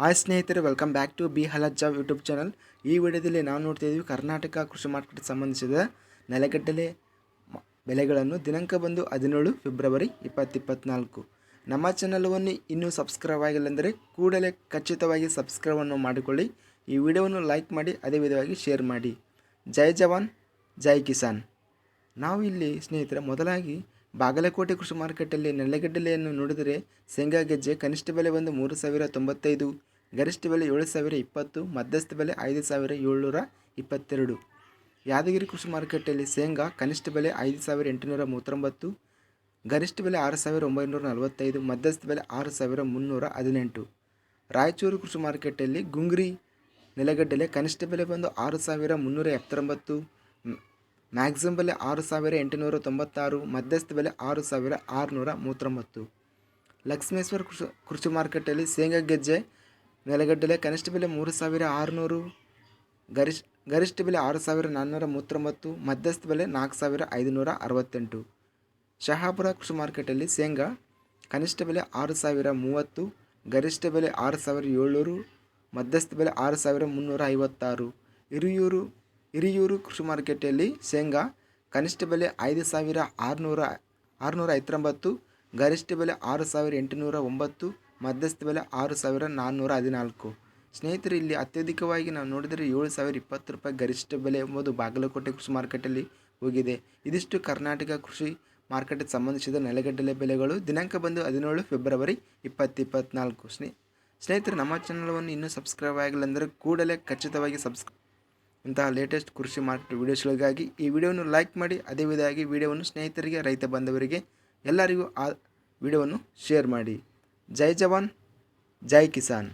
Hi ಸ್ನೇಹಿತರೆ welcome back to B health job YouTube channel ಈ ವಿಡಿಯೋದಲ್ಲಿ ನಾವು ನೋಡ್ತಾ ಇದ್ದೀವಿ ಕರ್ನಾಟಕ ಕೃಷಿ ಮಾರ್ಕೆಟ್ ಸಂಬಂಧಿಸಿದ ನೆಲಗಟ್ಟಲೆ ಬೆಲೆಗಳನ್ನು ದಿನಾಂಕ ಬಂದು ಹದಿನೇಳು ಫೆಬ್ರವರಿ ಇಪ್ಪತ್ತಿಪ್ಪತ್ನಾಲ್ಕು. ನಮ್ಮ ಚಾನಲವನ್ನು ಇನ್ನೂ ಸಬ್ಸ್ಕ್ರೈಬ್ ಆಗಿಲ್ಲಂದರೆ ಕೂಡಲೇ ಖಚಿತವಾಗಿ ಸಬ್ಸ್ಕ್ರೈಬನ್ನು ಮಾಡಿಕೊಳ್ಳಿ. ಈ ವಿಡಿಯೋವನ್ನು ಲೈಕ್ ಮಾಡಿ, ಅದೇ ವಿಧವಾಗಿ ಶೇರ್ ಮಾಡಿ. ಜೈ ಜವಾನ್, ಜೈ ಕಿಸಾನ್. ನಾವು ಇಲ್ಲಿ ಸ್ನೇಹಿತರೆ, ಮೊದಲಾಗಿ ಬಾಗಲಕೋಟೆ ಕೃಷಿ ಮಾರುಕಟ್ಟೆಯಲ್ಲಿ ನೆಲಗಡ್ಡಲೆಯನ್ನು ನೋಡಿದರೆ ಶೇಂಗಾ ಗೆಜ್ಜೆ ಕನಿಷ್ಠ ಬೆಲೆ ಬಂದು ಮೂರು ಸಾವಿರ ತೊಂಬತ್ತೈದು ಗರಿಷ್ಠ ಬೆಲೆ ಏಳು ಸಾವಿರ ಇಪ್ಪತ್ತು, ಮಧ್ಯಸ್ಥ ಬೆಲೆ ಐದು ಸಾವಿರ ಏಳ್ನೂರ ಇಪ್ಪತ್ತೆರಡು. ಯಾದಗಿರಿ ಕೃಷಿ ಮಾರುಕಟ್ಟೆಯಲ್ಲಿ ಶೇಂಗಾ, ಕನಿಷ್ಠ ಬೆಲೆ ಐದು ಸಾವಿರ ಎಂಟುನೂರ ಮೂವತ್ತೊಂಬತ್ತು, ಗರಿಷ್ಠ ಬೆಲೆ ಆರು ಸಾವಿರ ಒಂಬೈನೂರ ನಲವತ್ತೈದು, ಮಧ್ಯಸ್ಥ ಬೆಲೆ ಆರು ಸಾವಿರ ಮುನ್ನೂರ ಹದಿನೆಂಟು. ರಾಯಚೂರು ಕೃಷಿ ಮಾರುಕಟ್ಟೆಯಲ್ಲಿ ಗುಂಗ್ರಿ ನೆಲಗಡ್ಡೆಲೆ ಕನಿಷ್ಠ ಬೆಲೆ ಬಂದು ಆರು ಸಾವಿರ ಮುನ್ನೂರ ಎಪ್ಪತ್ತೊಂಬತ್ತು ಮ್ಯಾಕ್ಸಿಮಮ್ ಬೆಲೆ ಆರು ಸಾವಿರ ಎಂಟುನೂರ ತೊಂಬತ್ತಾರು, ಮಧ್ಯಸ್ಥ ಬೆಲೆ ಆರು ಸಾವಿರ ಆರುನೂರ ಮೂವತ್ತೊಂಬತ್ತು. ಲಕ್ಷ್ಮೇಶ್ವರ ಕೃಷಿ ಕೃಷಿ ಮಾರುಕಟ್ಟೆಯಲ್ಲಿ ಶೇಂಗಾ ಗೆಜ್ಜೆ ನೆಲಗಡ್ಡಲೆ ಕನಿಷ್ಠ ಬೆಲೆ ಮೂರು ಸಾವಿರ ಆರುನೂರು, ಗರಿಷ್ಠ ಗರಿಷ್ಠ ಬೆಲೆ ಆರು ಸಾವಿರ ನಾನ್ನೂರ ಮೂವತ್ತೊಂಬತ್ತು, ಮಧ್ಯಸ್ಥ ಬೆಲೆ ನಾಲ್ಕು ಸಾವಿರ ಐದುನೂರ ಅರವತ್ತೆಂಟು. ಶಹಾಪುರ ಕೃಷಿ ಮಾರ್ಕೆಟಲ್ಲಿ ಶೇಂಗಾ ಕನಿಷ್ಠ ಬೆಲೆ ಆರು ಸಾವಿರ ಮೂವತ್ತು, ಗರಿಷ್ಠ ಬೆಲೆ ಆರು ಸಾವಿರ ಏಳ್ನೂರು, ಮಧ್ಯಸ್ಥ ಬೆಲೆ ಆರು ಸಾವಿರ ಮುನ್ನೂರ ಐವತ್ತಾರು. ಹಿರಿಯೂರು ಹಿರಿಯೂರು ಕೃಷಿ ಮಾರುಕಟ್ಟೆಯಲ್ಲಿ ಶೇಂಗಾ ಕನಿಷ್ಠ ಬೆಲೆ ಐದು ಸಾವಿರ ಆರುನೂರ ಆರುನೂರ ಐವತ್ತೊಂಬತ್ತು, ಗರಿಷ್ಠ ಬೆಲೆ ಆರು ಸಾವಿರ ಎಂಟುನೂರ ಒಂಬತ್ತು ಮಧ್ಯಸ್ಥ ಬೆಲೆ ಆರು ಸಾವಿರ ನಾನ್ನೂರ ಹದಿನಾಲ್ಕು. ಸ್ನೇಹಿತರೆ, ಇಲ್ಲಿ ಅತ್ಯಧಿಕವಾಗಿ ನಾವು ನೋಡಿದರೆ ಏಳು ಸಾವಿರ ಇಪ್ಪತ್ತು ರೂಪಾಯಿ ಗರಿಷ್ಠ ಬೆಲೆ ಎಂಬುದು ಬಾಗಲಕೋಟೆ ಕೃಷಿ ಮಾರುಕಟ್ಟೆಯಲ್ಲಿ ಹೋಗಿದೆ. ಇದಿಷ್ಟು ಕರ್ನಾಟಕ ಕೃಷಿ ಮಾರುಕಟ್ಟೆಗೆ ಸಂಬಂಧಿಸಿದ ನೆಲಗಡ್ಡೆ ಬೆಲೆಗಳು. ದಿನಾಂಕ ಬಂದು ಹದಿನೇಳು ಫೆಬ್ರವರಿ ಇಪ್ಪತ್ತಿಪ್ಪತ್ನಾಲ್ಕು ಸ್ನೇ, ಸ್ನೇಹಿತರೆ, ನಮ್ಮ ಚಾನಲವನ್ನು ಇನ್ನೂ ಸಬ್ಸ್ಕ್ರೈಬ್ ಆಗಿಲ್ಲ ಅಂದರೆ ಕೂಡಲೇ ಖಚಿತವಾಗಿ ಸಬ್ಸ್ಕ್ರೈಬ್ ಇಂತಹ ಲೇಟೆಸ್ಟ್ ಕೃಷಿ ಮಾರ್ಕೆಟ್ ವೀಡಿಯೋಸ್ಗಳಿಗಾಗಿ ಈ ವಿಡಿಯೋವನ್ನು ಲೈಕ್ ಮಾಡಿ. ಅದೇ ವಿಧವಾಗಿ ವಿಡಿಯೋವನ್ನು ಸ್ನೇಹಿತರಿಗೆ, ರೈತ ಬಾಂಧವರಿಗೆ ಎಲ್ಲರಿಗೂ ಆ ವಿಡಿಯೋವನ್ನು ಶೇರ್ ಮಾಡಿ. ಜೈ ಜವಾನ್ ಜೈ ಕಿಸಾನ್